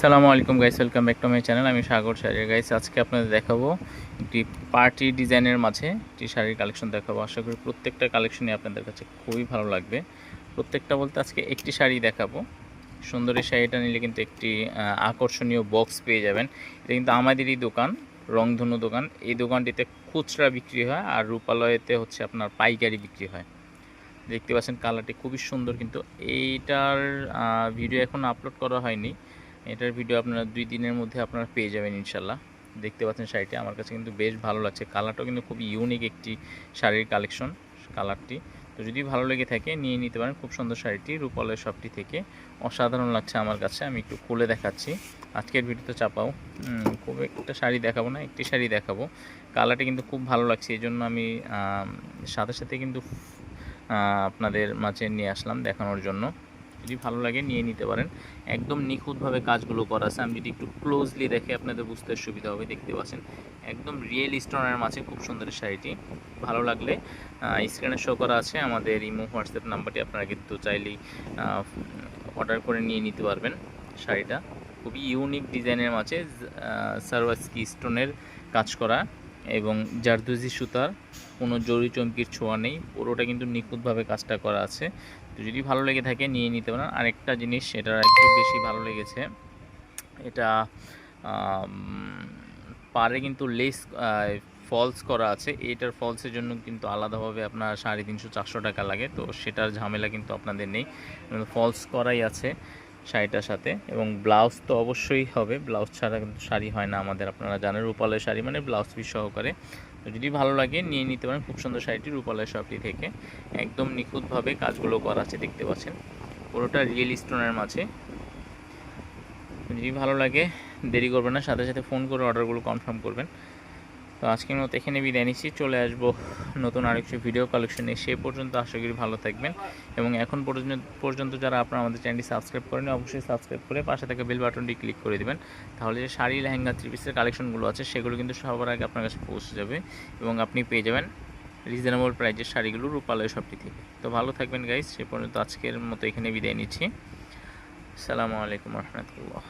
সালামু আলাইকুম guys welcome back to my channel আমি সাগর শাড়ির গাইস আজকে আপনাদের দেখাবো একটি পার্টি ডিজাইনের মাঝে একটি শাড়ির কালেকশন দেখাবো। আশা করি প্রত্যেকটা কালেকশনই আপনাদের কাছে খুবই ভালো লাগবে। প্রত্যেকটা বলতে আজকে একটি শাড়ি দেখাবো। সুন্দর শাড়িটা নিলে কিন্তু একটি আকর্ষণীয় বক্স পেয়ে যাবেন। এটা কিন্তু আমাদেরই দোকান, রংধনু দোকান। এই দোকানটিতে খুচরা বিক্রি হয় আর রূপালয়েতে হচ্ছে আপনার পাইকারি বিক্রি হয়। দেখতে পাচ্ছেন কালারটি খুবই সুন্দর কিন্তু এইটার ভিডিও এখন আপলোড করা হয়নি। এটার ভিডিও আপনারা দুই দিনের মধ্যে আপনারা পেয়ে যাবেন ইনশাল্লাহ। দেখতে পাচ্ছেন শাড়িটি, আমার কাছে কিন্তু বেশ ভালো লাগছে। কালারটাও কিন্তু খুব ইউনিক একটি শাড়ির কালেকশন কালারটি। তো যদি ভালো লেগে থাকে, নিয়ে নিতে পারেন। খুব সুন্দর শাড়িটি রূপালয় শপটি থেকে। অসাধারণ লাগছে আমার কাছে, আমি একটু খুলে দেখাচ্ছি। আজকের ভিডিওতে চাপাও। খুব একটা শাড়ি দেখাবো না, একটি শাড়ি দেখাবো। কালারটি কিন্তু খুব ভালো লাগছে এই জন্য আমি সাথে সাথে কিন্তু আপনাদের মাঝে নিয়ে আসলাম দেখানোর জন্য। যদি ভালো লাগে নিয়ে নিতে পারেন। একদম নিখুঁতভাবে কাজগুলো করা আছে আমি যদি একটু ক্লোজলি দেখে আপনাদের বুঝতে সুবিধা হবে, দেখতে পাচ্ছেন। একদম রিয়েল স্টোনের মাঝে খুব সুন্দর শাড়িটি। ভালো লাগলে স্ক্রিনে শো করা আছে। আমাদের ইমো, হোয়াটসঅ্যাপ নাম্বারটি আপনারা কিন্তু চাইলেই অর্ডার করে নিয়ে নিতে পারবেন শাড়িটা। খুবই ইউনিক ডিজাইনের মাঝে সারওয়াস্কি স্টোনের কাজ করা। এবং জারদুজি সুতার কোনো জরি চমকির ছোঁয়া নেই। পুরোটা কিন্তু নিখুঁতভাবে কাজটা করা আছে। তো যদি ভালো লেগে থাকে, নিয়ে নিতে পারেন। আরেকটা জিনিস এটা একটু বেশি ভালো লেগেছে, এটা পারে কিন্তু লেস ফলস করা আছে। এটার ফলসের জন্য কিন্তু আলাদাভাবে আপনার সাড়ে তিনশো চারশো টাকা লাগে। তো সেটার ঝামেলা কিন্তু আপনাদের নেই। ফলস করাই আছে। শাড়িটার সাথে এবং ব্লাউজ তো অবশ্যই হবে। ব্লাউজ ছাড়া কিন্তু শাড়ি হয় না আমাদের। আপনারা জানেন রূপালয় শাড়ি মানে ব্লাউজ পিস সহকারে। তো যদি ভালো লাগে নিয়ে নিতে পারেন। খুব সুন্দর শাড়িটি রূপালয় শপটি থেকে। একদম নিখুঁতভাবে কাজগুলো করা আছে দেখতে পাচ্ছেন। পুরোটা রিয়েল স্টোনের মাঝে। যদি ভালো লাগে দেরি করবেন না। সাথে সাথে ফোন করে অর্ডারগুলো কনফার্ম করবেন। তো আজকের মতো এখানে বিদায় নিচ্ছি। চলে আসব নতুন আরেকটি ভিডিও কালেকশন সে পর্যন্ত আশা করি ভালো থাকবেন। এবং এখন পর্যন্ত যারা আপনারা আমাদের চ্যানেলটি সাবস্ক্রাইব করেন অবশ্যই সাবস্ক্রাইব করে পাশে থাকা বেল বাটনটি ক্লিক করে দিবেন। তাহলে যে শাড়ি, লেহেঙ্গা থ্রি পিসের কালেকশনগুলো আছে, সেগুলো কিন্তু সবার আগে আপনার কাছে পৌঁছে যাবে এবং আপনি পেয়ে যাবেন রিজনেবল প্রাইজের শাড়িগুলো রূপালয় শপটি থেকে। তো ভালো থাকবেন গাইস সে পর্যন্ত আজকের মতো এখানে বিদায় নিচ্ছি। সালামু আলাইকুম রহমতুল্লাহ।